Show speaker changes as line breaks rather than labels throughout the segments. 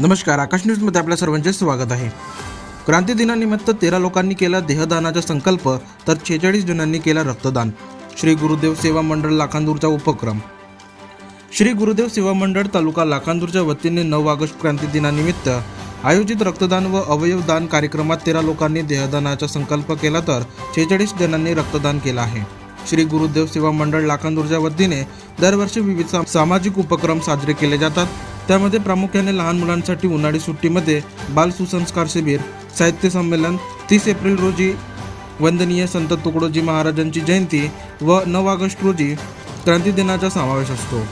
नमस्कार आकाश न्यूजमध्ये आपल्या सर्वांचे स्वागत आहे. क्रांती दिनानिमित्त तेरा लोकांनी केला देहदानाचा संकल्प तर छेचाळीस जणांनी केला रक्तदान. श्री गुरुदेव सेवा मंडळ लाखांदूरचा उपक्रम. श्री गुरुदेव सेवा मंडळ तालुका लाखांदूरच्या वतीने नऊ ऑगस्ट क्रांती दिनानिमित्त आयोजित रक्तदान व अवयव दान कार्यक्रमात तेरा लोकांनी देहदानाचा संकल्प केला तर छेचाळीस जणांनी रक्तदान केलं आहे. श्री गुरुदेव सेवा मंडळ लाखांदूरच्या वतीने दरवर्षी विविध सामाजिक उपक्रम साजरे केले जातात. त्यामध्ये प्रामुख्याने लहान मुलांसाठी उन्हाळी सुट्टीमध्ये बाल सुसंस्कार शिबिर साहित्य संमेलन तीस एप्रिल रोजी वंदनीय संत तुकडोजी महाराजांची जयंती व नऊ ऑगस्ट रोजी क्रांती दिनाचा समावेश असतो.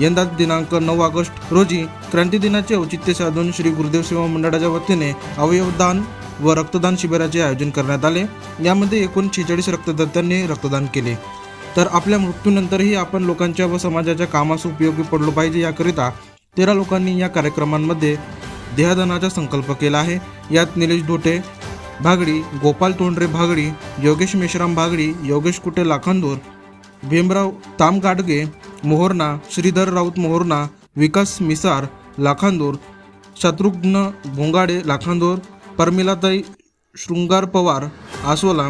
यंदा दिनांक नऊ ऑगस्ट रोजी क्रांती दिनाचे औचित्य साधून श्री गुरुदेव सेवा मंडळाच्या वतीने अवयवदान व रक्तदान शिबिराचे आयोजन करण्यात आले. यामध्ये एकूण छेचाळीस रक्तदात्यांनी रक्तदान केले. तर आपल्या मृत्यूनंतरही आपण लोकांच्या व समाजाच्या कामास उपयोगी पडलो पाहिजे याकरिता तेरा लोकांनी या कार्यक्रमांमध्ये देहदानाचा संकल्प केला आहे. यात निलेश धोटे भागडी गोपाल तोंडरे भागडी योगेश मेश्राम भागडी योगेश कुटे लाखांदूर भीमराव तामगाडगे मोहर्ना श्रीधर राऊत मोहर्ना विकास मिसार लाखांदूर शत्रुघ्न भोंगाडे लाखांदूर परमिलाताई शृंगार पवार आसोला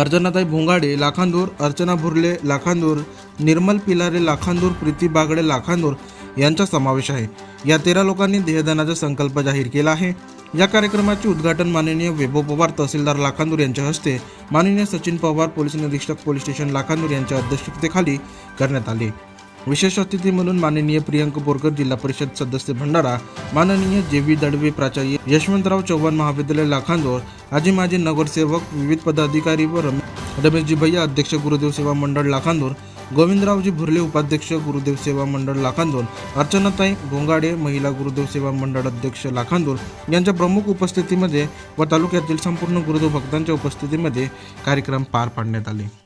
अर्चनाताई भोंगाडे लाखांदूर अर्चना भुर्ले लाखांदूर निर्मल पिलारे लाखांदूर प्रीती बागडे लाखांदूर यांचा समावेश आहे. या तेरा लोकांनी देहदानाचा संकल्प जाहीर केला आहे. या कार्यक्रमाचे उद्घाटन माननीय वैभव पवार तहसीलदार लाखांदूर यांच्या हस्ते माननीय सचिन पवार पोलीस निरीक्षक पोलीस स्टेशन लाखांदूर यांच्या अध्यक्षतेखाली करण्यात आले. विशेष अतिथी म्हणून माननीय प्रियंक बोरकर जिल्हा परिषद सदस्य भंडारा माननीय जे व्ही दडवे प्राचार्य यशवंतराव चव्हाण महाविद्यालय लाखांदोर आजी माजी नगरसेवक विविध पदाधिकारी व रमे- रमेशजी भैया अध्यक्ष गुरुदेव सेवा मंडळ लाखांदोर गोविंदरावजी भुर्ले उपाध्यक्ष गुरुदेव सेवा मंडळ लाखांदोल अर्चनाताई गोंगाडे महिला गुरुदेव सेवा मंडळ अध्यक्ष लाखांदोल यांच्या प्रमुख उपस्थितीमध्ये व तालुक्यातील संपूर्ण गुरुदेव भक्तांच्या उपस्थितीमध्ये कार्यक्रम पार पाडण्यात आले.